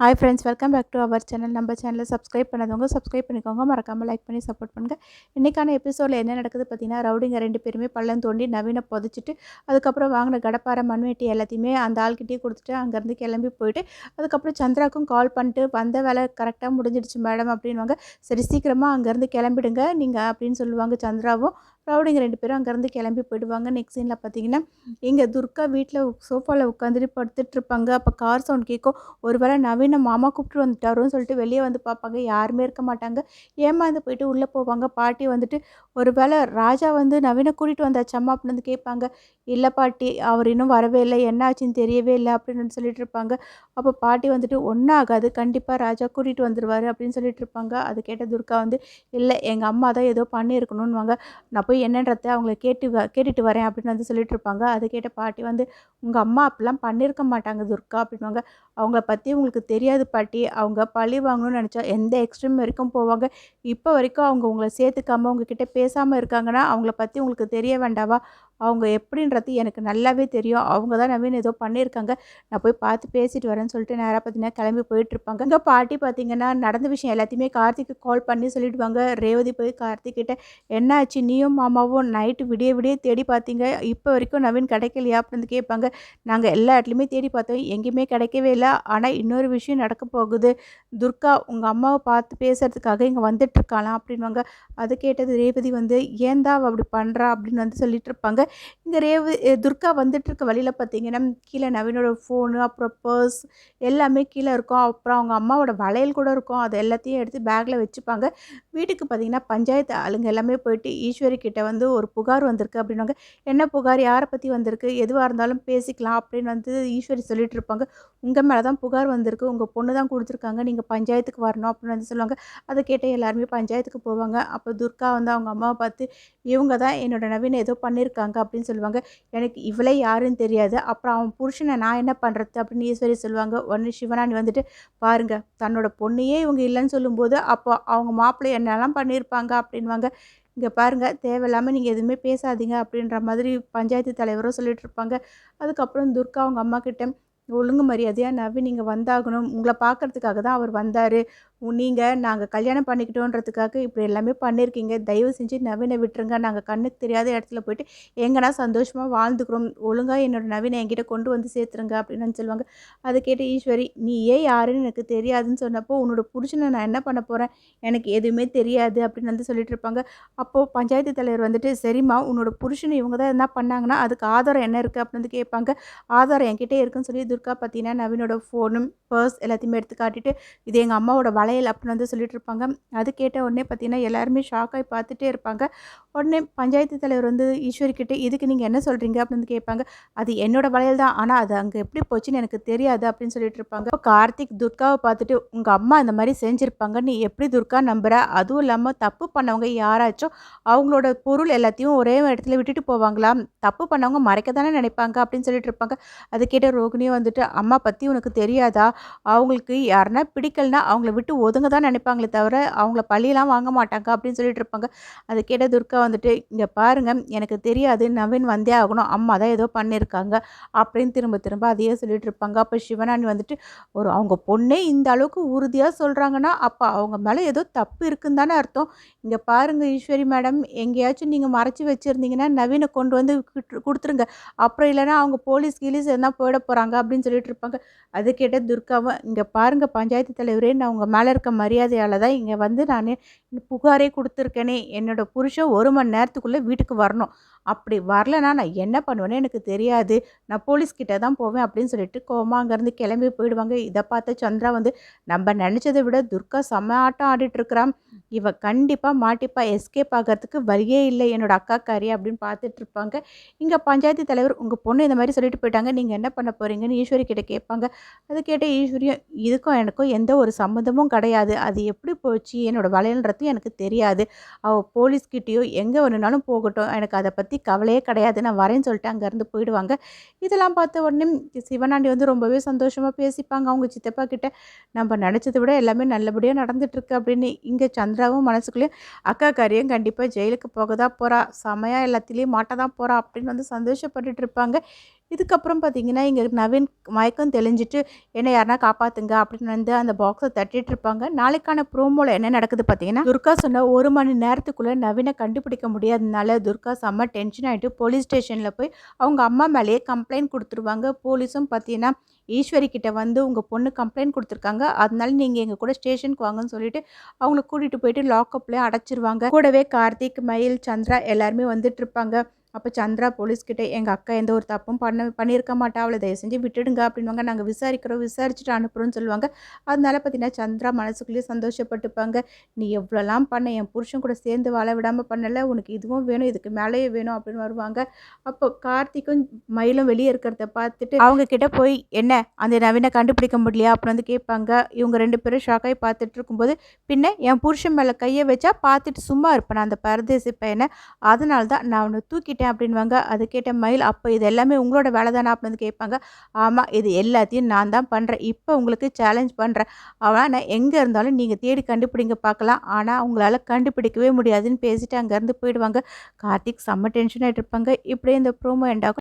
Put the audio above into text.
Hi friends welcome back to our channel நம்ம சேனலை subscribe பண்ணதவங்க subscribe பண்ணிக்கோங்க. மறக்காமல் லைக் பண்ணி சப்போர்ட் பண்ணுங்கள் இன்றைக்கான எபிசோடில் என்ன நடக்குது பார்த்தீங்கன்னா ரவுடிங்க ரெண்டு பேருமே பள்ளம் தோண்டி நவீனை புதைச்சிட்டு அதுக்கப்புறம் வாங்கின கடப்பாரை மண்வெட்டி எல்லாத்தையுமே அந்த ஆள்கிட்டயே கொடுத்துட்டு அங்கேருந்து கிளம்பி போயிட்டு அதுக்கப்புறம் சந்திராக்கும் கால் பண்ணிட்டு வந்த வேலை கரெக்டாக முடிஞ்சிடுச்சு மேடம் அப்படின்வாங்க சரி சீக்கிரமாக அங்கேருந்து கிளம்பிடுங்க நீங்கள் அப்படின்னு சொல்லுவாங்க சந்திராவும். ரவுடிங்க ரெண்டு பேரும் அங்கேருந்து கிளம்பி போயிடுவாங்க. நெக்ஸ்ட் சீனில் பார்த்தீங்கன்னா இங்கே துர்கா வீட்டில் சோஃபாவில் உட்காந்துட்டு படுத்துட்டு இருப்பாங்க. அப்போ கார் சவுண்ட் கேட்கும். ஒருவேளை நவீன மாமா கூப்பிட்டு வந்துட்டாரோன்னு சொல்லிட்டு வெளியே வந்து பார்ப்பாங்க. யாருமே இருக்க மாட்டாங்க. ஏமாந்து போயிட்டு உள்ளே போவாங்க. பாட்டி வந்துட்டு ஒருவேளை ராஜா வந்து நவீனை கூட்டிகிட்டு வந்தாச்சம்மா அப்படின்னு வந்து கேட்பாங்க. இல்லை பாட்டி அவர் இன்னும் வரவே இல்லை. என்ன ஆச்சுன்னு தெரியவே இல்லை அப்படின்னு சொல்லிட்டு இருப்பாங்க. அப்போ பாட்டி வந்துட்டு ஒன்றும் ஆகாது. கண்டிப்பாக ராஜா கூட்டிகிட்டு வந்துடுவார் அப்படின்னு சொல்லிட்டு இருப்பாங்க. அது கேட்ட துர்கா வந்து இல்லை எங்கள் அம்மா தான் ஏதோ பண்ணியிருக்கணும்னுவாங்க. நான் போய் என்னன்றத அவங்கள கேட்டு கேட்டுட்டு வரேன் அப்படின்னு வந்து சொல்லிட்டு இருப்பாங்க. அது கேட்ட பாட்டி வந்து உங்கள் அம்மா அப்படிலாம் பண்ணியிருக்க மாட்டாங்க துர்கா அப்படின்வாங்க அவங்கள பற்றி உங்களுக்கு தெரியாது பாட்டி. அவங்க பழி வாங்கணும்னு நினச்சா எந்த எக்ஸ்ட்ரீம் வரைக்கும் போவாங்க. இப்போ வரைக்கும் அவங்க உங்களை சேர்த்துக்காம உங்ககிட்ட பேசாமல் இருக்காங்கன்னா அவங்கள பற்றி உங்களுக்கு தெரிய வேண்டாவா? அவங்க எப்படின்றது எனக்கு நல்லாவே தெரியும். அவங்க தான் நவீன் ஏதோ பண்ணியிருக்காங்க. நான் போய் பார்த்து பேசிட்டு வரேன்னு சொல்லிட்டு நேராக பார்த்தீங்கன்னா கிளம்பி போயிட்டுருப்பாங்க இங்கே பாட்டி பார்த்தீங்கன்னா நடந்த விஷயம் எல்லாத்தையுமே கார்த்திக்கு கால் பண்ணி சொல்லிடுவாங்க. ரேவதி போய் கார்த்திக்கிட்ட என்னாச்சு? என்ன ஆச்சு நீயும் மாமாவும் நைட்டு விடிய விடிய தேடி பார்த்தீங்க? இப்போ வரைக்கும் நவீன் கிடைக்கலையா? அப்படின்னு கேட்பாங்க. நாங்கள் எல்லா இடத்துலையுமே தேடி பார்த்தோம். எங்கேயுமே கிடைக்கவே இல்லை. ஆனால் இன்னொரு விஷயம் நடக்க போகுது. துர்கா உங்கள் அம்மாவை பார்த்து பேசுகிறதுக்காக இங்கே வந்துட்டுருக்காளாம் அப்படின்வாங்க அது கேட்டது ரேவதி வந்து ஏன்டா அவள் அப்படி பண்ணுறா அப்படின்னு வந்து சொல்லிட்டு இருப்பாங்க. இங்கே ரேவு துர்கா வந்துட்டு இருக்க வழியில் பார்த்தீங்கன்னா கீழே நவீனோட ஃபோனு அப்புறம் பர்ஸ் எல்லாமே கீழே இருக்கும். அப்புறம் அவங்க அம்மாவோட வளையல் கூட இருக்கும். அது எல்லாத்தையும் எடுத்து பேக்கில் வச்சுப்பாங்க. வீட்டுக்கு பார்த்தீங்கன்னா பஞ்சாயத்து ஆளுங்க எல்லாமே போயிட்டு ஈஸ்வரி கிட்ட வந்து ஒரு புகார் வந்திருக்கு அப்படின்னாங்க என்ன புகார்? யாரை பற்றி வந்திருக்கு? எதுவாக இருந்தாலும் பேசிக்கலாம் அப்படின்னு வந்து ஈஸ்வரி சொல்லிட்டு இருப்பாங்க. உங்கள் மேலே தான் புகார் வந்திருக்கு. உங்கள் பொண்ணு தான் கொடுத்துருக்காங்க. நீங்கள் பஞ்சாயத்துக்கு வரணும் அப்படின்னு வந்து சொல்லுவாங்க. அதை கேட்ட எல்லாருமே பஞ்சாயத்துக்கு போவாங்க. அப்போ துர்கா வந்து அவங்க அம்மாவை பார்த்து இவங்க தான் என்னோட நவீன ஏதோ பண்ணியிருக்காங்க அப்படின்னு சொல்லுவாங்க. எனக்கு இவளே யாருன்னு தெரியாது. அப்புறம் அவன் புருஷனை நான் என்ன பண்ணுறது அப்படின்னு ஈஸ்வரி சொல்லுவாங்க. ஒன்று சிவனானி வந்துட்டு பாருங்க தன்னோட பொண்ணையே இவங்க இல்லைன்னு சொல்லும்போது அப்போ அவங்க மாப்பிள்ளை என்னெல்லாம் பண்ணியிருப்பாங்க? அப்படின்வாங்க இங்கே பாருங்கள் தேவையில்லாமல் நீங்கள் எதுவுமே பேசாதீங்க. அப்படின்ற மாதிரி பஞ்சாயத்து தலைவரும் சொல்லிட்டு இருப்பாங்க. அதுக்கப்புறம் துர்கா அவங்க அம்மா கிட்ட ஒழுங்கு மரியாதையாக நவி நீங்கள் வந்தாகணும். உங்களை பார்க்கறதுக்காக தான் அவர் வந்தார். நீங்கள் நாங்கள் கல்யாணம் பண்ணிக்கிட்டோன்றதுக்காக இப்படி எல்லாமே பண்ணியிருக்கீங்க தயவு செஞ்சு நவீனை விட்டுருங்க. நாங்கள் கண்ணுக்கு தெரியாத இடத்துல போயிட்டு எங்கன்னா சந்தோஷமாக வாழ்ந்துக்கிறோம். ஒழுங்காக என்னோடய நவீனை என்கிட்ட கொண்டு வந்து சேர்த்துருங்க அப்படின்னு சொல்லுவாங்க. அதை கேட்டு ஈஸ்வரி நீ ஏன் யாருன்னு எனக்கு தெரியாதுன்னு சொன்னப்போ உன்னோட புருஷனை நான் என்ன பண்ண போகிறேன் எனக்கு எதுவுமே தெரியாது அப்படின்னு வந்து சொல்லிட்டு இருப்பாங்க. அப்போது பஞ்சாயத்து தலைவர் வந்துட்டு சரிம்மா உன்னோட புருஷனை இவங்க தான் என்ன பண்ணாங்கன்னா அதுக்கு ஆதாரம் என்ன இருக்குது அப்படின்னு வந்து கேட்பாங்க. ஆதாரம் என்கிட்டே இருக்குன்னு சொல்லி துர்கா பார்த்தீங்கன்னா நவீனோட ஃபோனும் பர்ஸ் எல்லாத்தையுமே எடுத்து காட்டிட்டு இது எங்கள் அம்மாவோட வளையல் அப்படின்னு வந்து சொல்லிட்டு இருப்பாங்க அது கேட்ட உடனே பார்த்தீங்கன்னா எல்லாருமே ஷாக்காகி பார்த்துட்டே இருப்பாங்க. உடனே பஞ்சாயத்து தலைவர் வந்து ஈஸ்வரி இதுக்கு நீங்கள் என்ன சொல்கிறீங்க அப்படின்னு வந்து கேட்பாங்க. அது என்னோட வளையல் தான். ஆனால் அது அங்கே எப்படி போச்சுன்னு எனக்கு தெரியாது. அப்படின்னு சொல்லிட்டு இருப்பாங்க இப்போ கார்த்திக் துர்காவை பார்த்துட்டு உங்கள் அம்மா அந்த மாதிரி செஞ்சுருப்பாங்க. நீ எப்படி துர்கா நம்புற? அதுவும் இல்லாமல் தப்பு பண்ணவங்க யாராச்சும் அவங்களோட பொருள் எல்லாத்தையும் ஒரே இடத்துல விட்டுட்டு போவாங்களா? தப்பு பண்ணவங்க மறைக்க தானே நினைப்பாங்க? அப்படின்னு சொல்லிட்டு இருப்பாங்க அது கேட்ட ரோகிணியும் வந்துட்டு அம்மா பற்றி உனக்கு தெரியாதா? அவங்களுக்கு யாருன்னா பிடிக்கலனா அவங்கள விட்டு ஒதுங்க தான் நினைப்பாங்களே தவிர அவங்கள பழியெல்லாம் வாங்க மாட்டாங்க அப்படின்னு சொல்லிட்டு இருப்பாங்க. அதை கேட்ட துர்கா வந்துட்டு இங்கே பாருங்கள் எனக்கு தெரியாது நவீன் வந்தே ஆகணும் அம்மா தான் ஏதோ பண்ணியிருக்காங்க அப்படின்னு திரும்ப திரும்ப அதையே சொல்லிட்டு இருப்பாங்க. அப்போ சிவனானி வந்துட்டு ஒரு அவங்க பொண்ணே இந்த அளவுக்கு உறுதியாக சொல்கிறாங்கன்னா அப்போ அவங்க மேலே ஏதோ தப்பு இருக்குன்னு தானே அர்த்தம். இங்கே பாருங்கள் ஈஸ்வரி மேடம் எங்கேயாச்சும் நீங்கள் மறைச்சி வச்சுருந்தீங்கன்னா நவீனை கொண்டு வந்து கொடுத்துருங்க. அப்புறம் இல்லைன்னா அவங்க போலீஸ் கீலீஸ் எதனா போயிட போகிறாங்க அப்படின்னு சொல்லிட்டு இருப்பாங்க. அது கேட்ட துர்காவை இங்கே பாருங்கள் பஞ்சாயத்து தலைவரே நான் உங்கள் மேலே இருக்க மரியாதையால் தான் இங்கே வந்து நான் புகாரே கொடுத்துருக்கேனே. என்னோட புருஷன் ஒரு மணி நேரத்துக்குள்ளே வீட்டுக்கு வரணும். அப்படி வரலனா நான் என்ன பண்ணுவேன்னு எனக்கு தெரியாது. நான் போலீஸ்கிட்ட தான் போவேன் அப்படின்னு சொல்லிட்டு கோமா அங்கேருந்து கிளம்பி போயிடுவாங்க. இதை பார்த்த சந்திரா வந்து நம்ம நினச்சதை விட துர்கா செம்ம ஆட்டம் ஆடிட்டுருக்கிறான் இவ கண்டிப்பாக மாட்டிப்பா. எஸ்கேப் ஆகிறதுக்கு வழியே இல்லை. என்னோட காரி அப்படின்னு பார்த்துட்டு இருப்பாங்க. இங்கே பஞ்சாயத்து தலைவர் உங்கள் பொண்ணு இந்த மாதிரி சொல்லிட்டு போயிட்டாங்க. நீங்கள் என்ன பண்ண போகிறீங்கன்னு ஈஸ்வரி கிட்ட கேட்பாங்க. அது கேட்ட ஈஸ்வரியும் இதுக்கும் எனக்கும் எந்த ஒரு சம்மந்தமும் கிடையாது. அது எப்படி போச்சு? என்னோடய வளையல்ன்றதும் எனக்கு தெரியாது. அவள் போலீஸ்கிட்டேயோ எங்கே வேணுனாலும் போகட்டும். எனக்கு அதை பற்றி கவலையே கிடையாது. நான் வரேன்னு சொல்லிட்டு அங்கேருந்து போயிடுவாங்க. இதெல்லாம் பார்த்த உடனே சிவனாண்டி வந்து ரொம்பவே சந்தோஷமாக பேசிப்பாங்க. அவங்க சித்தப்பா கிட்ட நம்ம நினச்சதை விட எல்லாமே நல்லபடியாக நடந்துட்டுருக்கு அப்படின்னு. இங்கே சந்திராவும் மனசுக்குள்ளேயும் அக்கா காரியம் கண்டிப்பாக ஜெயிலுக்கு போக தான் போகிறா செமையாக எல்லாத்துலேயும் மாட்ட தான் போகிறா அப்படின்னு வந்து சந்தோஷப்பட்டுட்டு இருப்பாங்க. இதுக்கப்புறம் பார்த்தீங்கன்னா இங்கே நவீன் மயக்கம் தெளிஞ்சிட்டு என்ன யாருனா காப்பாற்றுங்க அப்படின்னு வந்து அந்த பாக்ஸை தட்டிட்டு இருப்பாங்க. நாளைக்கான ப்ரோமோவில் என்ன நடக்குது பார்த்தீங்கன்னா துர்கா சொன்ன ஒரு மணி நேரத்துக்குள்ளே நவீனை கண்டுபிடிக்க முடியாதனால துர்கா செம்ம டென்ஷன் ஆகிட்டு போலீஸ் ஸ்டேஷனில் போய் அவங்க அம்மா மேலேயே கம்ப்ளைண்ட் கொடுத்துருவாங்க. போலீஸும் பார்த்தீங்கன்னா ஈஸ்வரி கிட்ட வந்து உங்கள் பொண்ணு கம்ப்ளைண்ட் கொடுத்துருக்காங்க. அதனால நீங்கள் எங்கள் கூட ஸ்டேஷனுக்கு வாங்கன்னு சொல்லிட்டு அவங்கள கூட்டிகிட்டு போயிட்டு லாக்அப்லேயே அடைச்சிருவாங்க. கூடவே கார்த்திக் மயில் சந்திரா எல்லாருமே வந்துட்டு இருப்பாங்க. அப்போ சந்திரா போலீஸ்கிட்ட எங்கள் அக்கா எந்த ஒரு தப்பும் பண்ண பண்ணியிருக்க மாட்டா அவளை தயவு செஞ்சு விட்டுடுங்க அப்படின்வாங்க நாங்கள் விசாரிக்கிறோம் விசாரிச்சுட்டு அனுப்புகிறோம்னு சொல்லுவாங்க. அதனால பார்த்தீங்கன்னா சந்திரா மனசுக்குள்ளேயே சந்தோஷப்பட்டுப்பாங்க. நீ எவ்வளோலாம் பண்ண என் புருஷன் கூட சேர்ந்து வாழ விடாமல் பண்ணலை உனக்கு இதுவும் வேணும் இதுக்கு மேலேயே வேணும் அப்படின்னு வருவாங்க. அப்போ கார்த்திக்கும் மயிலும் வெளியே இருக்கிறத பார்த்துட்டு அவங்க கிட்ட போய் என்ன அந்த நவீனை கண்டுபிடிக்க முடியலையா? அப்படின்னு வந்து கேட்பாங்க. இவங்க ரெண்டு பேரும் ஷாக்காகி பார்த்துட்டு இருக்கும்போது பின்ன என் புருஷன் மேலே கையை வச்சா பார்த்துட்டு சும்மா இருப்பேன் அந்த பரதேசி பையனை. அதனால தான் நான் அவனை தூக்கிட்டேன் அப்படின்வாங்க அது கேட்ட மயில் அப்போ இது எல்லாமே உங்களோட வேலை தானே அப்படின்னு வந்து கேட்பாங்க. ஆமாம் இது எல்லாத்தையும் நான் தான் பண்ணுறேன் இப்போ உங்களுக்கு சேலஞ்ச் பண்ணுறேன் ஆனால் நான் எங்கே இருந்தாலும் நீங்கள் தேடி கண்டுபிடிங்க பார்க்கலாம். ஆனால் உங்களால் கண்டுபிடிக்கவே முடியாதுன்னு பேசிட்டு அங்கேருந்து போயிடுவாங்க. கார்த்திக் செம்ம டென்ஷன் ஆகிட்டு இருப்பாங்க. இப்படியே இந்த ப்ரோமோ எண்டாகும்